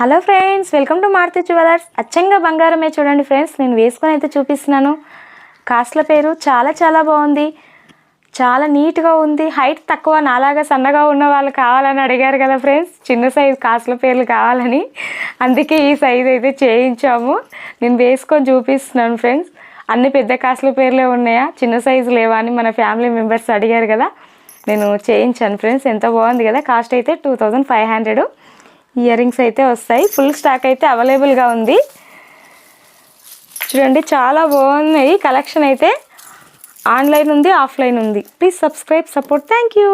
Hello friends welcome to Maruti jewellers. అచ్చంగా బంగారమే చూడండి ఫ్రెండ్స్ నేను వేసుకొని అయితే చూపిస్తున్నాను. కాస్ట్ల పేరు చాలా చాలా బాగుంది. చాలా నీట్గా ఉంది. హైట్ తక్కువ నాలాగా సన్నగా ఉన్న వాళ్ళు కావాలని అడిగారు కదా ఫ్రెండ్స్. చిన్న సైజు కాస్ట్ల పేర్లు కావాలని. అందుకే ఈ సైజ్ అయితే చేయించాము. నేను వేసుకొని చూపిస్తున్నాను ఫ్రెండ్స్. అన్ని పెద్ద కాస్ట్ల పేర్లే ఉన్నాయా? చిన్న సైజు లేవా అని మన ఫ్యామిలీ మెంబర్స్ అడిగారు కదా. నేను చేయించాను ఫ్రెండ్స్. ఎంత బాగుంది కదా? కాస్ట్ అయితే two thousand five hundred. Earrings అయితే వస్తాయి. ఫుల్ స్టాక్ అయితే అవైలబుల్గా ఉంది. చూడండి చాలా బాగున్నాయి. కలెక్షన్ అయితే ఆన్లైన్ ఉంది ఆఫ్లైన్ ఉంది. Please subscribe support. Thank you